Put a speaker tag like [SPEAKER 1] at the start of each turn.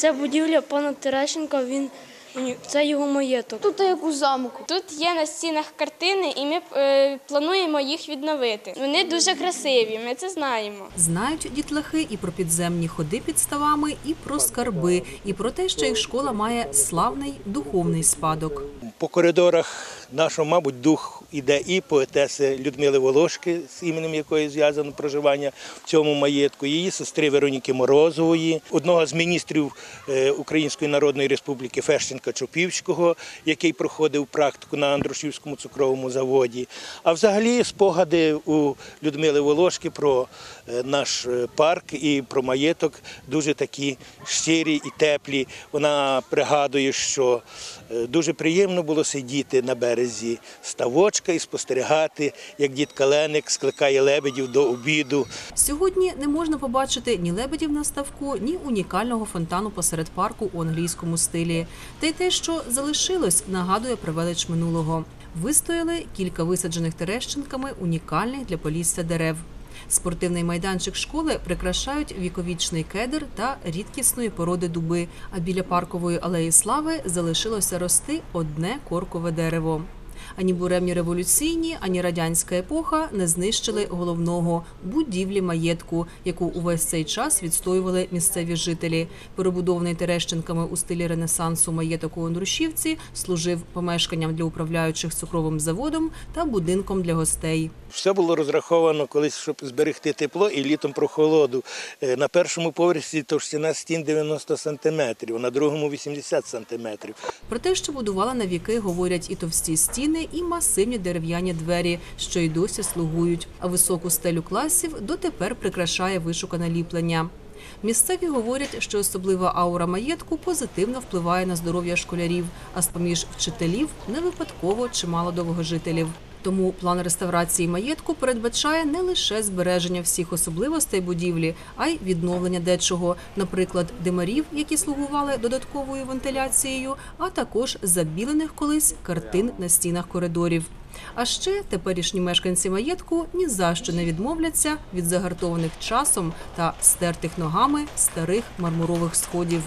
[SPEAKER 1] Це будівля пана Терещенка, він це його маєток.
[SPEAKER 2] Тут як у замку.
[SPEAKER 3] Тут є на стінах картини, і ми е, плануємо їх відновити. Вони дуже красиві, ми це знаємо.
[SPEAKER 4] Знають дітлахи і про підземні ходи під ставами, і про скарби, і про те, що їх школа має славний духовний спадок.
[SPEAKER 5] По коридорах нашого, мабуть, дух іде і поетеси Людмили Волошки, з іменем якої зв'язано проживання в цьому маєтку, її сестри Вероніки Морозової, одного з міністрів е, Української Народної Республіки Фещенка Чопівського, який проходив практику на Андрушівському цукровому заводі. А взагалі спогади у Людмили Волошки про е, наш е, парк і про маєток дуже такі щирі і теплі. Вона пригадує, що дуже приємно було сидіти на березі ставочка і спостерігати, як дід Каленик скликає лебедів до обіду.
[SPEAKER 4] Сьогодні не можна побачити ні лебедів на ставку, ні унікального фонтану посеред парку у англійському стилі. Та й те, що залишилось, нагадує про велич минулого. Вистояли кілька висаджених терещенками унікальних для полісся дерев. Спортивний майданчик школи прикрашають віковічний кедр та рідкісної породи дуби. А біля паркової алеї слави залишилося рости одне коркове дерево. Ані буремні революційні, ані радянська епоха не знищили головного будівлі маєтку, яку увесь цей час відстоювали місцеві жителі. Перебудований Терещенками у стилі Ренесансу маєток у Ондрушівці служив помешканням для управляючих цукровим заводом та будинком для гостей.
[SPEAKER 5] Все було розраховано колись, щоб зберегти тепло і літом прохолоду. Е, На першому поверсі товщина стін 90 сантиметрів, на другому 80 сантиметрів.
[SPEAKER 4] Про те, що будували на віки, говорять і товсті стіни, і масивні дерев'яні двері, що й досі слугують. А високу стелю класів дотепер прикрашає вишукане ліплення. Місцеві говорять, що особлива аура маєтку позитивно впливає на здоров'я школярів, а з-поміж вчителів не випадково чимало довгожителів. Тому план реставрації маєтку передбачає не лише збереження всіх особливостей будівлі, а й відновлення дечого, наприклад, димарів, які слугували додатковою вентиляцією, а також забілених колись картин на стінах коридорів. А ще теперішні мешканці маєтку ні за що не відмовляться від загартованих часом та стертих ногами старих мармурових сходів.